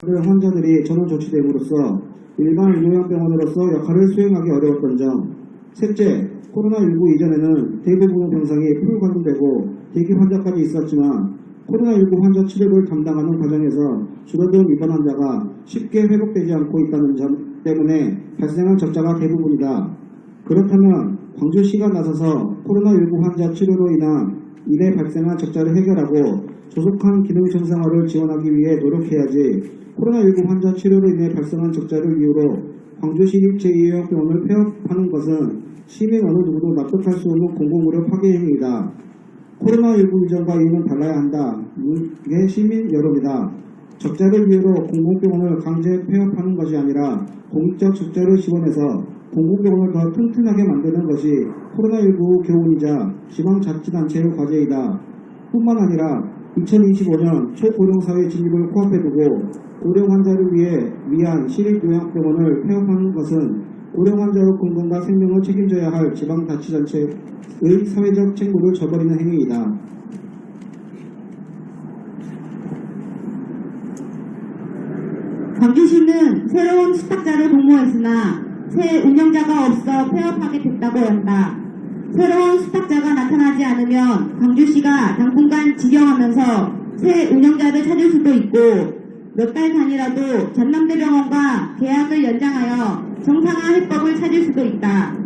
환자들이 전원 조치됨으로써 일반 요양병원으로서 역할을 수행하기 어려웠던 점. 셋째, 코로나19 이전에는 대부분의 병상이 풀 관리되고 대기 환자까지 있었지만 코로나19 환자 치료를 담당하는 과정에서 줄어든 입원 환자가 쉽게 회복되지 않고 있다는 점 때문에 발생한 적자가 대부분이다. 그렇다면 광주시가 나서서 코로나19 환자 치료로 인한 이래 발생한 적자를 해결하고 조속한 기능 정상화를 지원하기 위해 노력해야지 코로나19 환자 치료로 인해 발생한 적자를 이유로 광주시 제2요양병원을 폐업하는 것은 시민 어느 누구도 납득할 수 없는 공공의료 파괴 행위이다. 코로나19 이전과 이후는 달라야 한다. 이게 시민 여론이다. 적자를 이유로 공공병원을 강제 폐업하는 것이 아니라 공익적 적자를 지원해서 공공병원을 더 튼튼하게 만드는 것이 코로나19 교훈이자 지방자치단체의 과제이다. 뿐만 아니라 2025년 초고령사회 진입을 코앞에 두고 고령 환자를 위해 위한 시립요양병원을 폐업하는 것은 고령 환자의 건강과 생명을 책임져야 할 지방자치단체의 사회적 책무를 저버리는 행위이다. 광주시는 새로운 수탁자를 공모했으나 새 운영자가 없어 폐업하게 됐다고 한다. 새로운 수탁자가 나타나지 않으면 광주시가 당분간 지경하면서 새 운영자를 찾을 수도 있고 몇 달 단위라도 전남대병원과 계약을 연장하여 정상화 해법을 찾을 수도 있다.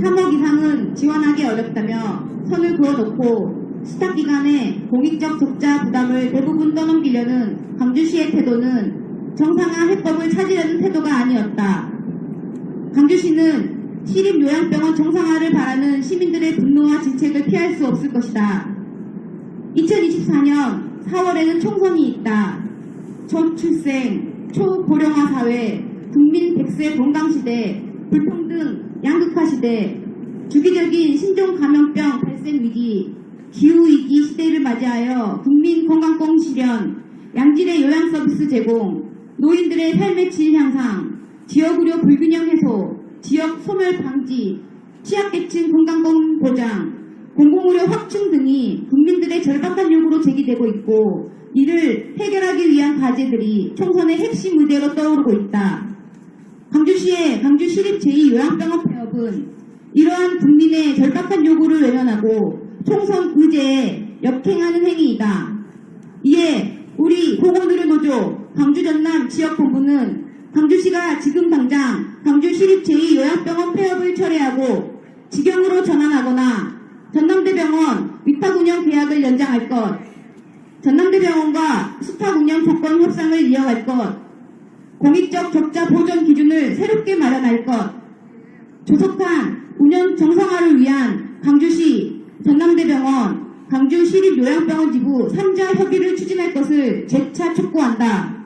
3억 이상은 지원하기 어렵다며 선을 그어놓고 수탁 기간에 공익적 적자 부담을 대부분 떠넘기려는 광주시의 태도는 정상화 해법을 찾으려는 태도가 아니었다. 광주시는 시립요양병원 정상화를 바라는 시민들의 분노와 진책을 피할 수 없을 것이다. 2024년 4월에는 총선이 있다. 저출생, 초고령화 사회, 국민 100세 건강시대, 불평등 양극화 시대, 주기적인 신종 감염병 발생 위기, 기후 위기 시대를 맞이하여 국민 건강공 실현, 양질의 요양 서비스 제공, 노인들의 삶의 질 향상, 지역 의료 불균형 해소, 지역 소멸 방지, 취약계층 건강공 보장, 공공의료 확충 등이 국민들의 절박한 요구로 제기되고 있고 이를 해결하기 위한 과제들이 총선의 핵심 의제로 떠오르고 있다. 광주시의 광주시립 제2요양병원 폐업은 이러한 국민의 절박한 요구를 외면하고 총선 의제에 역행하는 행위이다. 이에 우리 공원의료 노조 광주전남 지역본부는 광주시가 지금 당장 광주시립 제2요양병원 폐업을 철회하고 직영으로 전환하거나 전남대병원 위탁 운영 계약을 연장할 것, 전남대병원과 수탁 운영 조건 협상을 이어갈 것, 공익적 적자 보전 기준을 새롭게 마련할 것, 조속한 운영 정상화를 위한 광주시, 전남대병원, 광주시립요양병원 지부 3자 협의를 추진할 것을 재차 촉구한다.